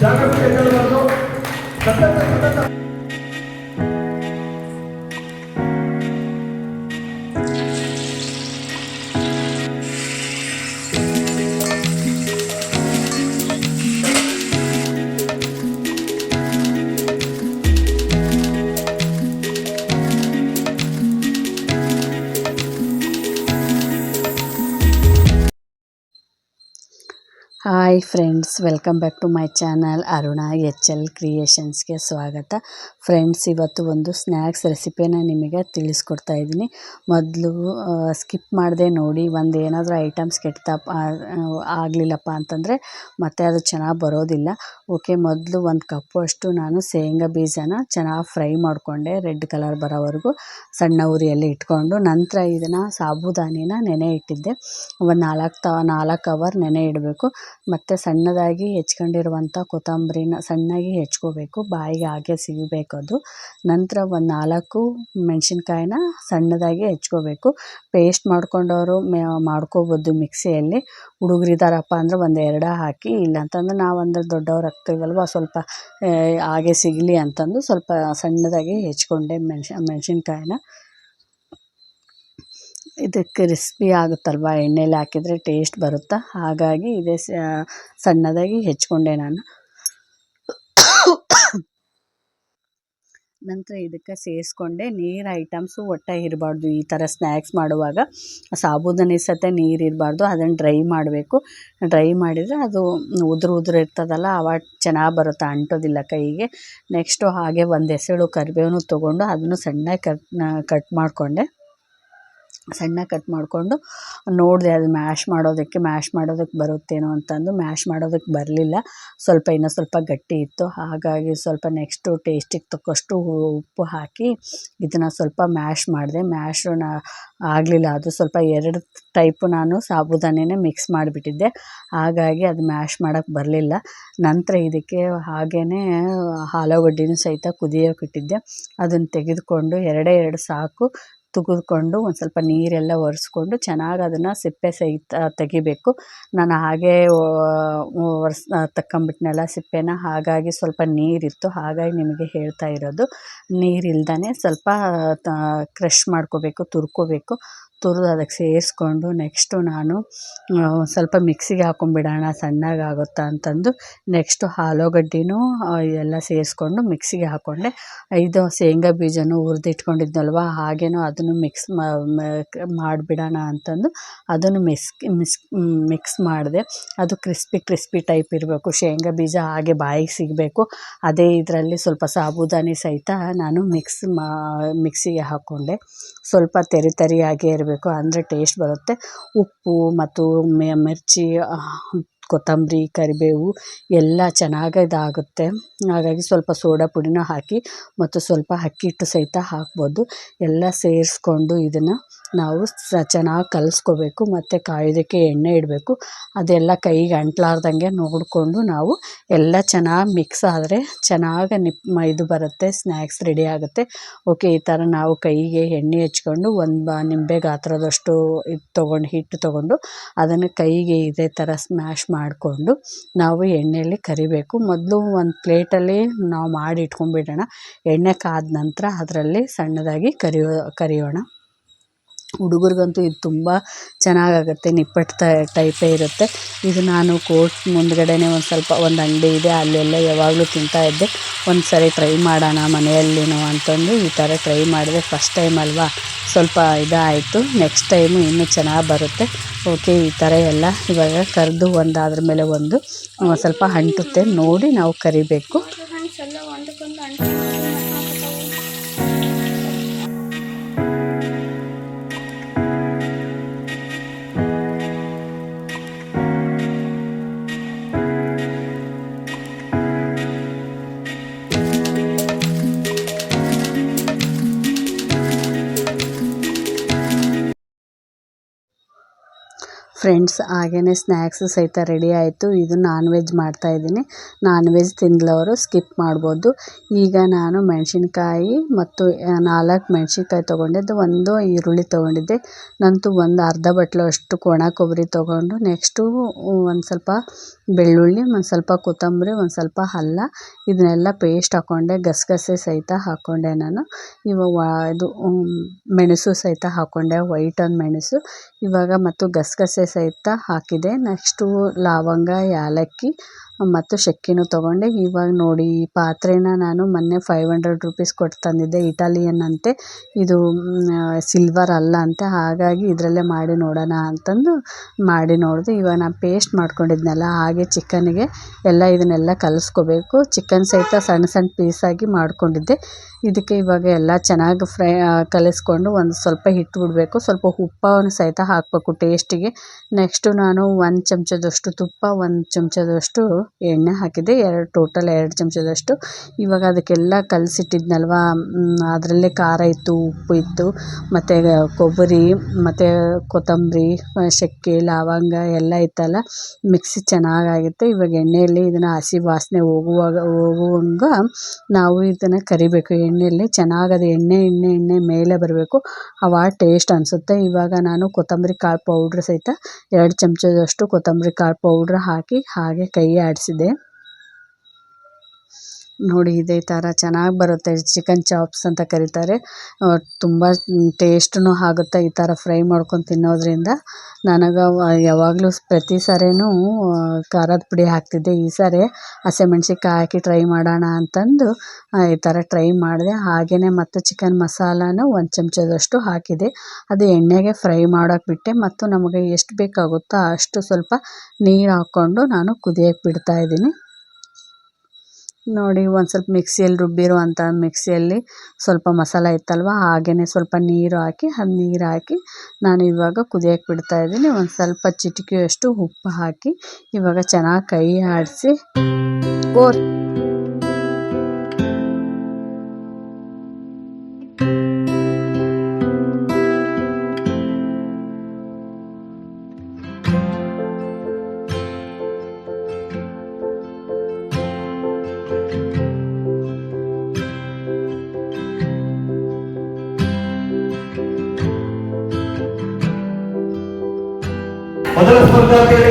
Dhaka hi friends, welcome back to my channel Aruna H L ಕ್ರಿಯೇಷನ್ಸ್ಗೆ ಸ್ವಾಗತ. Friends, ಇವತ್ತು ಒಂದು snacks ರೆಸಿಪಿನ ನಿಮಗೆ ತಿಳಿಸ್ಕೊಡ್ತಾ ಇದ್ದೀನಿ. ಮೊದಲು ಸ್ಕಿಪ್ ಮಾಡದೆ ನೋಡಿ, ಒಂದು ಏನಾದರೂ ಐಟಮ್ಸ್ ಕೆಟ್ಟ ಆಗಲಿಲ್ಲಪ್ಪ ಅಂತಂದರೆ ಮತ್ತೆ ಅದು ಚೆನ್ನಾಗಿ ಬರೋದಿಲ್ಲ. ಓಕೆ, ಮೊದಲು ಒಂದು ಕಪ್ಪು ಅಷ್ಟು ನಾನು ಶೇಂಗಾ ಬೀಜನ ಚೆನ್ನಾಗಿ ಫ್ರೈ ಮಾಡಿಕೊಂಡೆ, ರೆಡ್ ಕಲರ್ ಬರೋವರೆಗೂ ಸಣ್ಣ ಉರಿಯಲ್ಲಿ ಇಟ್ಕೊಂಡು. ನಂತರ ಇದನ್ನು ಸಾಬುದಾನಿನ ನೆನೆ ಇಟ್ಟಿದ್ದೆ. ಒಂದು ನಾಲ್ಕು ತ, ನಾಲ್ಕು ಅವರ್ ನೆನೆ ಇಡಬೇಕು. ಮತ್ತು ಸಣ್ಣದಾಗಿ ಹೆಚ್ಕೊಂಡಿರುವಂಥ ಕೊತ್ತಂಬರಿನ ಸಣ್ಣಗೆ ಹೆಚ್ಕೋಬೇಕು, ಬಾಯಿಗೆ ಹಾಗೆ ಸಿಗಬೇಕು ಅದು ನಂತರ ಒಂದು ನಾಲ್ಕು ಮೆಣಸಿನ್ಕಾಯಿನ ಸಣ್ಣದಾಗಿ ಹೆಚ್ಕೋಬೇಕು. ಪೇಸ್ಟ್ ಮಾಡ್ಕೊಂಡವರು ಮೆ, ಮಾಡ್ಕೋಬೋದು ಮಿಕ್ಸಿಯಲ್ಲಿ. ಹುಡುಗರಿದ್ದಾರಪ್ಪ ಅಂದರೆ ಒಂದು ಎರಡು ಹಾಕಿ ಇಲ್ಲ ಅಂತಂದ್ರೆ ನಾವಂದ್ರೆ ದೊಡ್ಡವ್ರು ಆಗ್ತೀವಲ್ವ, ಸ್ವಲ್ಪ ಹಾಗೆ ಸಿಗಲಿ ಅಂತಂದು ಸ್ವಲ್ಪ ಸಣ್ಣದಾಗಿ ಹೆಚ್ಕೊಂಡೆ ಮೆಣ್ಸಿ, ಮೆಣಸಿನ್ಕಾಯಿನ. ಇದು ಕ್ರಿಸ್ಪಿ ಆಗುತ್ತಲ್ವ? ಎಣ್ಣೆಲಿ ಹಾಕಿದರೆ ಟೇಸ್ಟ್ ಬರುತ್ತಾ? ಹಾಗಾಗಿ ಇದೇ ಸಣ್ಣದಾಗಿ ಹೆಚ್ಕೊಂಡೆ ನಾನು. ನಂತರ ಇದಕ್ಕೆ ಸೇರಿಸ್ಕೊಂಡೆ ನೀರು ಐಟಮ್ಸು ಒಟ್ಟೆ ಇರಬಾರ್ದು. ಈ ಥರ ಸ್ನ್ಯಾಕ್ಸ್ ಮಾಡುವಾಗ ಸಾಬೂದಾನಿ ಸತೆ ನೀರು ಇರಬಾರ್ದು. ಅದನ್ನು ಡ್ರೈ ಮಾಡಬೇಕು. ಡ್ರೈ ಮಾಡಿದರೆ ಅದು ಉದುರು ಉದುರು ಇರ್ತದಲ್ಲ, ಅವಾಗ ಚೆನ್ನಾಗಿ ಬರುತ್ತೆ? ಅಂಟೋದಿಲ್ಲ ಕೈಗೆ. ನೆಕ್ಸ್ಟು ಹಾಗೆ ಒಂದು ಎಸಳು ಕರಿಬೇವನ್ನು ತೊಗೊಂಡು ಅದನ್ನು ಸಣ್ಣಗೆ ಕಟ್ ಕಟ್ ಮಾಡಿಕೊಂಡೆ. ಸಣ್ಣ ಕಟ್ ಮಾಡಿಕೊಂಡು ನೋಡಿದೆ ಅದು ಮ್ಯಾಶ್ ಮಾಡೋದಕ್ಕೆ ಮ್ಯಾಶ್ ಮಾಡೋದಕ್ಕೆ ಬರುತ್ತೇನೋ ಅಂತಂದು ಮ್ಯಾಶ್ ಮಾಡೋದಕ್ಕೆ ಬರಲಿಲ್ಲ. ಸ್ವಲ್ಪ ಇನ್ನೂ ಸ್ವಲ್ಪ ಗಟ್ಟಿ ಇತ್ತು. ಹಾಗಾಗಿ ಸ್ವಲ್ಪ ನೆಕ್ಸ್ಟು ಟೇಸ್ಟಿಗೆ ತಕ್ಕಷ್ಟು ಉಪ್ಪು ಹಾಕಿ ಇದನ್ನು ಸ್ವಲ್ಪ ಮ್ಯಾಶ್ ಮಾಡಿದೆ. ಮ್ಯಾಶು ಆಗಲಿಲ್ಲ. ಅದು ಸ್ವಲ್ಪ ಎರಡು ಟೈಪು ನಾನು ಸಾಬುದಾನೇ ಮಿಕ್ಸ್ ಮಾಡಿಬಿಟ್ಟಿದ್ದೆ. ಹಾಗಾಗಿ ಅದು ಮ್ಯಾಶ್ ಮಾಡೋಕ್ಕೆ ಬರಲಿಲ್ಲ. ನಂತರ ಇದಕ್ಕೆ ಹಾಗೇ ಆಲೂಗಡ್ಡಿನೂ ಸಹಿತ ಕುದಿಯೋಕೆ ಇಟ್ಟಿದ್ದೆ. ಅದನ್ನು ತೆಗೆದುಕೊಂಡು ಎರಡೇ ಎರಡು ಸಾಕು ತೆಗೆದುಕೊಂಡು ಒಂದು ಸ್ವಲ್ಪ ನೀರೆಲ್ಲ ಒರೆಸ್ಕೊಂಡು ಚೆನ್ನಾಗಿ ಅದನ್ನು ಸಿಪ್ಪೆ ಸಹಿತ ತೆಗಿಬೇಕು. ನಾನು ಹಾಗೇ ಒರೆಸ್ ತಗೊಂಬಿಟ್ನಲ್ಲ ಸಿಪ್ಪೆನ, ಹಾಗಾಗಿ ಸ್ವಲ್ಪ ನೀರಿತ್ತು. ಹಾಗಾಗಿ ನಿಮಗೆ ಹೇಳ್ತಾ ಇರೋದು ನೀರಿಲ್ದೇ ಸ್ವಲ್ಪ ಕ್ರಷ್ ಮಾಡ್ಕೋಬೇಕು, ತುರ್ಕೋಬೇಕು. ತುರಿದು ಅದಕ್ಕೆ ಸೇರಿಸ್ಕೊಂಡು ನೆಕ್ಸ್ಟು ನಾನು ಸ್ವಲ್ಪ ಮಿಕ್ಸಿಗೆ ಹಾಕೊಂಡ್ಬಿಡೋಣ ಸಣ್ಣಗೆ ಆಗುತ್ತಾ ಅಂತಂದು ನೆಕ್ಸ್ಟು ಆಲೂಗಡ್ಡೆನೂ ಎಲ್ಲ ಸೇರಿಸ್ಕೊಂಡು ಮಿಕ್ಸಿಗೆ ಹಾಕ್ಕೊಂಡೆ ಇದು ಶೇಂಗಾ ಬೀಜನೂ ಹುರಿದಿಟ್ಕೊಂಡಿದ್ನಲ್ವ, ಹಾಗೇನೂ ಅದನ್ನು ಮಿಕ್ಸ್ ಮಾಡಿಬಿಡೋಣ ಅಂತಂದು ಅದನ್ನು ಮಿಸ್ ಮಿಸ್ ಮಿಕ್ಸ್ ಮಾಡಿದೆ. ಅದು ಕ್ರಿಸ್ಪಿ ಕ್ರಿಸ್ಪಿ ಟೈಪ್ ಇರಬೇಕು. ಶೇಂಗಾ ಬೀಜ ಹಾಗೆ ಬಾಯಿಗೆ ಸಿಗಬೇಕು. ಅದೇ ಇದರಲ್ಲಿ ಸ್ವಲ್ಪ ಸಾಬೂದಾನಿ ಸಹಿತ ನಾನು ಮಿಕ್ಸ್ ಮಿಕ್ಸಿಗೆ ಹಾಕ್ಕೊಂಡೆ ಸ್ವಲ್ಪ ತೆರಿ ತೆರಿಯಾಗೇ ಇರಬೇಕು. ಅಂದರೆ ಟೇಸ್ಟ್ ಬರುತ್ತೆ. ಉಪ್ಪು ಮತ್ತು ಮಿರ್ಚಿ ಕೊತ್ತಂಬರಿ, ಕರಿಬೇವು ಎಲ್ಲ ಚೆನ್ನಾಗಿ ಇದಾಗುತ್ತೆ. ಹಾಗಾಗಿ ಸ್ವಲ್ಪ ಸೋಡಾ ಪುಡಿನೂ ಹಾಕಿ ಮತ್ತು ಸ್ವಲ್ಪ ಅಕ್ಕಿ ಹಿಟ್ಟು ಸಹಿತ ಹಾಕ್ಬೋದು. ಎಲ್ಲ ಸೇರಿಸ್ಕೊಂಡು ಇದನ್ನು ನಾವು ಸ ಚೆನ್ನಾಗಿ ಕಲಿಸ್ಕೋಬೇಕು, ಮತ್ತು ಕಾಯೋದಕ್ಕೆ ಎಣ್ಣೆ ಇಡಬೇಕು. ಅದೆಲ್ಲ ಕೈಗೆ ಅಂಟ್ಲಾರ್ದಂಗೆ ನೋಡಿಕೊಂಡು ನಾವು ಎಲ್ಲ ಚೆನ್ನಾಗಿ ಮಿಕ್ಸ್ ಆದರೆ ಚೆನ್ನಾಗಿ ನಿಪ್ ಇದು ಬರುತ್ತೆ ಸ್ನ್ಯಾಕ್ಸ್ ರೆಡಿ ಆಗುತ್ತೆ. ಓಕೆ ಈ ಥರ ನಾವು ಕೈಗೆ ಎಣ್ಣೆ ಹಚ್ಕೊಂಡು ಒಂದು ಬಾ, ನಿಂಬೆ ಗಾತ್ರದಷ್ಟು ಇದು ತೊಗೊಂಡು, ಹಿಟ್ಟು ತೊಗೊಂಡು ಅದನ್ನು ಕೈಗೆ ಇದೇ ಥರ ಸ್ಮ್ಯಾಶ್ ಮಾಡಿಕೊಂಡು ನಾವು ಎಣ್ಣೆಯಲ್ಲಿ ಕರಿಬೇಕು. ಮೊದಲು ಒಂದು ಪ್ಲೇಟಲ್ಲಿ ನಾವು ಮಾಡಿ ಇಟ್ಕೊಂಡ್ಬಿಡೋಣ. ಎಣ್ಣೆ ಕಾದ ನಂತರ ಅದರಲ್ಲಿ ಸಣ್ಣದಾಗಿ ಕರಿಯೋ, ಕರಿಯೋಣ. ಹುಡುಗರಿಗಂತೂ ಇದು ತುಂಬ ಚೆನ್ನಾಗಾಗುತ್ತೆ, ನಿಪ್ಪಟ್ಟು ಟೈಪೇ ಇರುತ್ತೆ. ಇದು ನಾನು ಕೋರ್ಟ್ ಮುಂದ್ಗಡೆನೇ ಒಂದು ಸ್ವಲ್ಪ ಒಂದು ಅಂಗಡಿ ಇದೆ, ಅಲ್ಲೆಲ್ಲ ಯಾವಾಗಲೂ ತಿಂತಾ ಇದ್ದೆ. ಒಂದು ಸರಿ ಟ್ರೈ ಮಾಡೋಣ ಮನೆಯಲ್ಲಿನೂ ಅಂತಂದು ಈ ಥರ ಟ್ರೈ ಮಾಡಿದೆ. ಫಸ್ಟ್ ಟೈಮ್ ಅಲ್ವಾ? ಸ್ವಲ್ಪ ಇದಾಯಿತು. ನೆಕ್ಸ್ಟ್ ಟೈಮು ಇನ್ನೂ ಚೆನ್ನಾಗಿ ಬರುತ್ತೆ. ಓಕೆ ಈ ಥರ ಎಲ್ಲ ಇವಾಗ ಕರೆದು ಅದ್ರ ಮೇಲೆ ಒಂದು ಸ್ವಲ್ಪ ಅಂಟುತ್ತೆ. ನೋಡಿ ನಾವು ಕರಿಬೇಕು. ಫ್ರೆಂಡ್ಸ್ ಹಾಗೆಯೇ ಸ್ನ್ಯಾಕ್ಸು ಸಹಿತ ರೆಡಿ ಆಯಿತು. ಇದು ನಾನ್ ವೆಜ್ ಮಾಡ್ತಾಯಿದ್ದೀನಿ ನಾನ್ ವೆಜ್ ತಿಂದಲವರು ಸ್ಕಿಪ್ ಮಾಡ್ಬೋದು. ಈಗ ನಾನು ಮೆಣಸಿನ್ಕಾಯಿ ಮತ್ತು ನಾಲ್ಕು ಮೆಣಸಿನ್ಕಾಯಿ ತೊಗೊಂಡಿದ್ದು, ಒಂದು ಈರುಳ್ಳಿ ತೊಗೊಂಡಿದ್ದೆ. ನಂತು ಒಂದು ಅರ್ಧ ಬಟ್ಲು ಅಷ್ಟು ಕೊಣ ಕೊಬ್ಬರಿ ತೊಗೊಂಡು ನೆಕ್ಸ್ಟು ಒಂದು ಸ್ವಲ್ಪ ಬೆಳ್ಳುಳ್ಳಿ, ಒಂದು ಸ್ವಲ್ಪ ಕೊತ್ತಂಬರಿ, ಒಂದು ಸ್ವಲ್ಪ ಅಲ್ಲ. ಇದನ್ನೆಲ್ಲ ಪೇಸ್ಟ್ ಹಾಕ್ಕೊಂಡೆ ಗಸಗಸೆ ಸಹಿತ ಹಾಕ್ಕೊಂಡೆ ನಾನು. ಇವಾಗ ಇದು ಮೆಣಸು ಸಹಿತ ಹಾಕ್ಕೊಂಡೆ ವೈಟ್ ಒಂದು ಮೆಣಸು. ಇವಾಗ ಮತ್ತು ಗಸಗಸೆ ಸಹಿತ ಹಾಕಿದೆ. ನೆಕ್ಸ್ಟು ಲವಂಗ ಏಲಕ್ಕಿ ಮತ್ತು ಚಕ್ಕೆನೂ ತೊಗೊಂಡೆ. ಇವಾಗ ನೋಡಿ, ಈ ಪಾತ್ರೆನ ನಾನು ಮೊನ್ನೆ ಫೈವ್ ಹಂಡ್ರೆಡ್ ರುಪೀಸ್ ಕೊಟ್ಟು ತಂದಿದ್ದೆ ಇಟಾಲಿಯನ್ ಅಂತೆ. ಇದು ಸಿಲ್ವರ್ ಅಲ್ಲ ಅಂತೆ. ಹಾಗಾಗಿ ಇದರಲ್ಲೇ ಮಾಡಿ ನೋಡೋಣ ಅಂತಂದು ಮಾಡಿ ನೋಡಿದೆ. ಇವಾಗ ನಾನು ಪೇಸ್ಟ್ ಮಾಡ್ಕೊಂಡಿದ್ನಲ್ಲ, ಹಾಗೆ ಚಿಕನ್ನಿಗೆ ಎಲ್ಲ ಇದನ್ನೆಲ್ಲ ಕಲಿಸ್ಕೋಬೇಕು. ಚಿಕನ್ ಸಹಿತ ಸಣ್ಣ ಸಣ್ಣ ಪೀಸಾಗಿ ಮಾಡ್ಕೊಂಡಿದ್ದೆ. ಇದಕ್ಕೆ ಇವಾಗ ಎಲ್ಲ ಚೆನ್ನಾಗಿ ಫ್ರೈ ಕಲಿಸ್ಕೊಂಡು ಒಂದು ಸ್ವಲ್ಪ ಹಿಟ್ಟು ಬಿಡಬೇಕು ಸ್ವಲ್ಪ ಉಪ್ಪನ್ನು ಸಹಿತ ಹಾಕಬೇಕು ಟೇಸ್ಟಿಗೆ. ನೆಕ್ಸ್ಟು ನಾನು ಒಂದು ಚಮಚದಷ್ಟು ತುಪ್ಪ, ಒಂದು ಚಮಚದಷ್ಟು ಎಣ್ಣೆ ಹಾಕಿದ್ದೆ ಎರಡು, ಟೋಟಲ್ ಎರಡು ಚಮಚದಷ್ಟು. ಇವಾಗ ಅದಕ್ಕೆಲ್ಲ ಕಲಸಿಟ್ಟಿದ್ನಲ್ವ ಅದರಲ್ಲೇ ಖಾರ ಇತ್ತು, ಉಪ್ಪು ಇತ್ತು, ಮತ್ತು ಕೊಬ್ಬರಿ, ಮತ್ತು ಕೊತ್ತಂಬರಿ ಚಕ್ಕೆ ಲವಂಗ ಎಲ್ಲ ಇತ್ತಲ್ಲ, ಮಿಕ್ಸಿ ಚೆನ್ನಾಗಾಗಿತ್ತು. ಇವಾಗ ಎಣ್ಣೆಯಲ್ಲಿ ಇದನ್ನು ಹಸಿ ವಾಸನೆ ಹೋಗುವಾಗ, ಹೋಗುವಂಗ ನಾವು ಇದನ್ನು ಕರಿಬೇಕು. ಎಣ್ಣೆಯಲ್ಲಿ ಚೆನ್ನಾಗಿ ಎಣ್ಣೆ ಎಣ್ಣೆ ಎಣ್ಣೆ ಮೇಲೆ ಬರಬೇಕು. ಅವಾಗ ಟೇಸ್ಟ್ ಅನಿಸುತ್ತೆ. ಇವಾಗ ನಾನು ಕೊತ್ತಂಬರಿ ಕಾಳು ಪೌಡ್ರ್ ಸಹಿತ ಎರಡು ಚಮಚದಷ್ಟು ಕೊತ್ತಂಬರಿ ಕಾಳು ಪೌಡ್ರ್ ಹಾಕಿ ಹಾಗೆ ಕೈ ಆಡಿಸಿದೆ ನೋಡಿ ಇದೇ ಥರ ಚೆನ್ನಾಗಿ ಬರುತ್ತೆ. ಚಿಕನ್ ಚಾಪ್ಸ್ ಅಂತ ಕರೀತಾರೆ. ತುಂಬ ಟೇಸ್ಟೂ ಆಗುತ್ತೆ ಈ ಥರ ಫ್ರೈ ಮಾಡ್ಕೊಂಡು ತಿನ್ನೋದ್ರಿಂದ. ನನಗೆ ಯಾವಾಗಲೂ ಪ್ರತಿ ಸಾರಿನೂ ಖಾರದ ಪುಡಿ ಹಾಕ್ತಿದ್ದೆ. ಈ ಸಾರಿ ಹಸಿಮೆಣ್ಸಿನ್ಕಾಯಿ ಹಾಕಿ ಟ್ರೈ ಮಾಡೋಣ ಅಂತಂದು ಈ ಥರ ಟ್ರೈ ಮಾಡಿದೆ. ಹಾಗೆಯೇ ಮತ್ತು ಚಿಕನ್ ಮಸಾಲಾನು ಒಂದು ಚಮಚದಷ್ಟು ಹಾಕಿದೆ. ಅದು ಎಣ್ಣೆಗೆ ಫ್ರೈ ಮಾಡೋಕೆ ಬಿಟ್ಟೆ. ಮತ್ತು ನಮಗೆ ಎಷ್ಟು ಬೇಕಾಗುತ್ತೋ ಅಷ್ಟು ಸ್ವಲ್ಪ ನೀರು ಹಾಕ್ಕೊಂಡು ನಾನು ಕುದಿಯೋಕೆ ಬಿಡ್ತಾಯಿದ್ದೀನಿ ನೋಡಿ, ಒಂದು ಸ್ವಲ್ಪ ಮಿಕ್ಸಿಯಲ್ಲಿ ರುಬ್ಬಿರುವಂಥ ಮಿಕ್ಸಿಯಲ್ಲಿ ಸ್ವಲ್ಪ ಮಸಾಲ ಇತ್ತಲ್ವ ಹಾಗೆಯೇ ಸ್ವಲ್ಪ ನೀರು ಹಾಕಿ, ಅದು ನೀರು ಹಾಕಿ ನಾನು ಇವಾಗ ಕುದಿಯೋಕೆ ಬಿಡ್ತಾಯಿದ್ದೀನಿ ಒಂದು ಸ್ವಲ್ಪ ಚಿಟಿಕೆಯಷ್ಟು ಉಪ್ಪು ಹಾಕಿ ಇವಾಗ ಚೆನ್ನಾಗಿ ಕೈ ಆಡಿಸಿ ಕೋರ್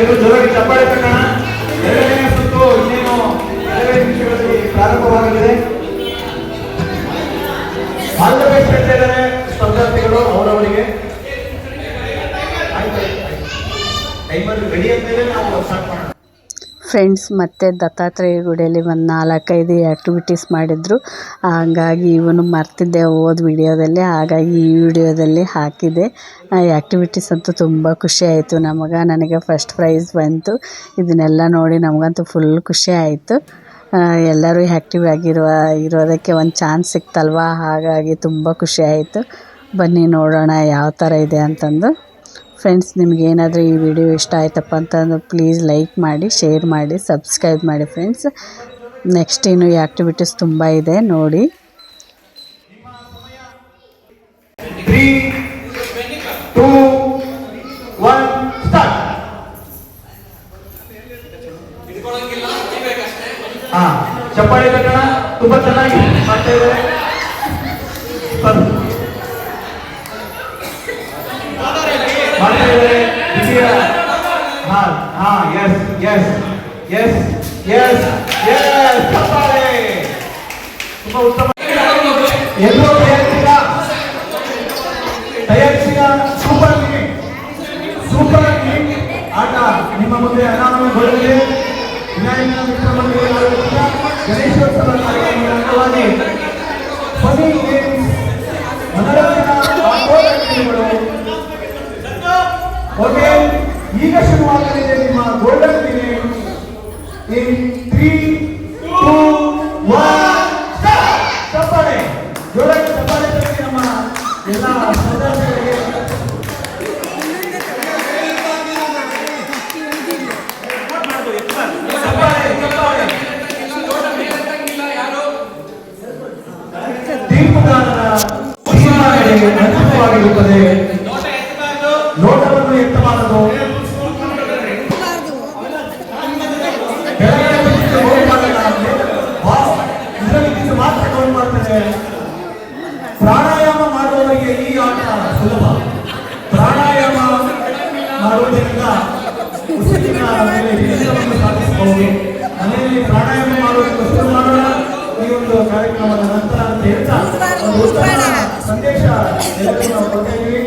ಎಲ್ಲರೂ ಜೋರಾಗಿ ಚಪ್ಪಾಳೆ ತಗೋಣ ಎರಡನೇ ಸುತ್ತು ಇನ್ನೇನು ಎರಡನೇ ನಿಮಿಷಗಳಲ್ಲಿ ಪ್ರಾರಂಭವಾಗಲಿದೆ. ಆಂಧ್ರಪ್ರದೇಶ ಇದ್ದಾರೆ, ಸ್ಪರ್ಧಾರ್ಥಿಗಳು ಅವರವರಿಗೆ. ಟೈಮರ್ ರೆಡಿ ಮೇಲೆ ನಾವು ಸ್ಟಾರ್ಟ್ ಮಾಡೋಣ. ಫ್ರೆಂಡ್ಸ್ ಮತ್ತು ದತ್ತಾತ್ರೇಯ ಗುಡಿಯಲ್ಲಿ ಒಂದು ನಾಲ್ಕೈದು ಆ್ಯಕ್ಟಿವಿಟೀಸ್ ಮಾಡಿದರು. ಹಾಗಾಗಿ ಇವನು ಮರ್ತಿದ್ದೆ ಹೋದ ವಿಡಿಯೋದಲ್ಲಿ, ಹಾಗಾಗಿ ಈ ವಿಡಿಯೋದಲ್ಲಿ ಹಾಕಿದೆ. ಆ್ಯಕ್ಟಿವಿಟೀಸ್ ಅಂತೂ ತುಂಬ ಖುಷಿ ಆಯಿತು ನಮಗೆ. ನನಗೆ ಫಸ್ಟ್ ಪ್ರೈಸ್ ಬಂತು. ಇದನ್ನೆಲ್ಲ ನೋಡಿ ನಮಗಂತೂ ಫುಲ್ ಖುಷಿ ಆಯಿತು. ಎಲ್ಲರೂ ಆ್ಯಕ್ಟಿವ್ ಆಗಿರುವ, ಇರೋದಕ್ಕೆ ಒಂದು ಚಾನ್ಸ್ ಸಿಕ್ತಲ್ವ? ಹಾಗಾಗಿ ತುಂಬ ಖುಷಿ ಆಯಿತು. ಬನ್ನಿ ನೋಡೋಣ ಯಾವ ಥರ ಇದೆ ಅಂತಂದು. ಫ್ರೆಂಡ್ಸ್ ನಿಮ್ಗೆ ಏನಾದರೂ ಈ ವಿಡಿಯೋ ಇಷ್ಟ ಆಯ್ತಪ್ಪ ಅಂತಂದ್ರೆ ಪ್ಲೀಸ್ ಲೈಕ್ ಮಾಡಿ ಶೇರ್ ಮಾಡಿ ಸಬ್ಸ್ಕ್ರೈಬ್ ಮಾಡಿ ಫ್ರೆಂಡ್ಸ್ ನೆಕ್ಸ್ಟ್ ಇನ್ನು ಈ ಆ್ಯಕ್ಟಿವಿಟೀಸ್ ತುಂಬ ಇದೆ, ನೋಡಿ ತ್ರೀ ಟೂ ಒನ್ ಸ್ಟಾರ್ಟ್ ಹಾ ಚಪ್ಪಾಳೆ ತಗೋಣ ತುಂಬಾ ಚೆನ್ನಾಗಿ ಮಾಡ್ತಾ ಇದ್ದಾರೆ ಸ್ಪರ್ಧ- ಮಾಡ್ತಾ ಇದ್ದಾರೆ ವಿಜಯ ಹಾ ಹಾ yes yes yes yes yes ಚಪ್ಪಾಳೆ ತುಂಬಾ ಉತ್ತಮ. ಎಲ್ಲರೂ ತಯಾರಿಸಿದ ತಯಾರಿಸಿದ ಸೂಪರ್ ಕಿಂಗ್, ಸೂಪರ್ ಆಟ ನಿಮ್ಮ ಮುಂದೆ ಅನಾವರಣಗೊಳ್ಳಲಿದೆ. ವಿನಾಯಕ ಆಯೋಜಿಸಿದ ಗಣೇಶೋತ್ಸವ ಕಾರ್ಯಕ್ರಮದ ಅಂಗವಾಗಿ ಫನಿ ಓಕೆ ಈಗ ಶುರುವಾಗಲಿದೆ ನಿಮ್ಮ ಗೋಲ್ಡನ್ ಗೇಮ್ ಇನ್ ತ್ರೀ ಮಾಡಿದ್ರೆ ಪ್ರಾಣಾಯಾಮ ಮಾಡುವವರಿಗೆ ಈ ಆಟ ಸುಲಭ ಪ್ರಾಣಾಯಾಮ ಮಾಡುವುದರಿಂದ ಉಸಿರಿನ ಮೇಲೆ ಹಿಡಿತವನ್ನು ಸಾಧಿಸಬಹುದು ಮನೆಯಲ್ಲಿ ಪ್ರಾಣಾಯಾಮ ಮಾಡುವುದನ್ನು ಶುರು ಮಾಡೋಣ ಈ ಒಂದು ಕಾರ್ಯಕ್ರಮದ ನಂತರ ಅಂತ ಹೇಳ್ತಾ ಒಂದು ಉತ್ತಮ ಸಂದೇಶ ಎಲ್ಲರಿಗೂ ನಾವು ಕೊಡ್ತಾ ಇದ್ದೀವಿ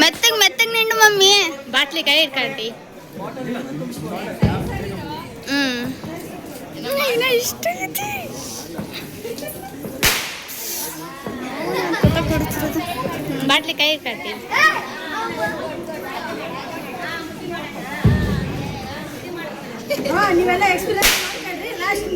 ಮೆತ್ತಗ್ ಮೆತ್ತಗ್ ನಿಂಡು ಮಮ್ಮಿ ಬಾಟ್ಲಿ ಕೈ ಇಟ್ಕೊಂಡಿ ಹ್ಮ್ ಇನ್ನ ಇಷ್ಟ ಐತಿ. ಕೊಡ್ತಿರೋದು. ಬಾಟ್ಲಿ ಕೈ ಇಟ್ಕೊಂಡಿ ನೀವೆಲ್ಲ ಎಕ್ಸ್ಪೀರಿಯನ್ಸ್ ಮಾಡ್ಕೊಂಡ್ರಿ ಲಾಸ್ಟ್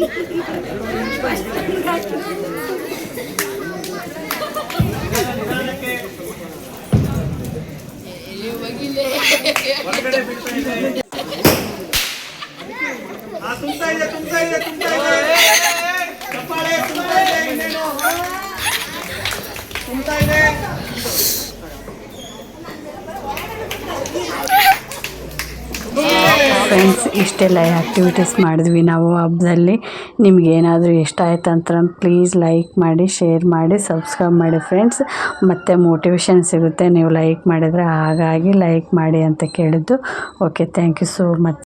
ಇದೆ ಫ್ರೆಂಡ್ಸ್ ಇಷ್ಟೆಲ್ಲ ಆ್ಯಕ್ಟಿವಿಟೀಸ್ ಮಾಡಿದ್ವಿ ನಾವು ಹಬ್ಬದಲ್ಲಿ. ನಿಮ್ಗೇನಾದರೂ ಇಷ್ಟ ಆಯ್ತು ಅಂತ ಪ್ಲೀಸ್ ಲೈಕ್ ಮಾಡಿ ಶೇರ್ ಮಾಡಿ ಸಬ್ಸ್ಕ್ರೈಬ್ ಮಾಡಿ ಫ್ರೆಂಡ್ಸ್ ಮತ್ತು ಮೋಟಿವೇಶನ್ ಸಿಗುತ್ತೆ ನೀವು ಲೈಕ್ ಮಾಡಿದರೆ ಹಾಗಾಗಿ ಲೈಕ್ ಮಾಡಿ ಅಂತ ಕೇಳಿದ್ದು. Okay thank you so much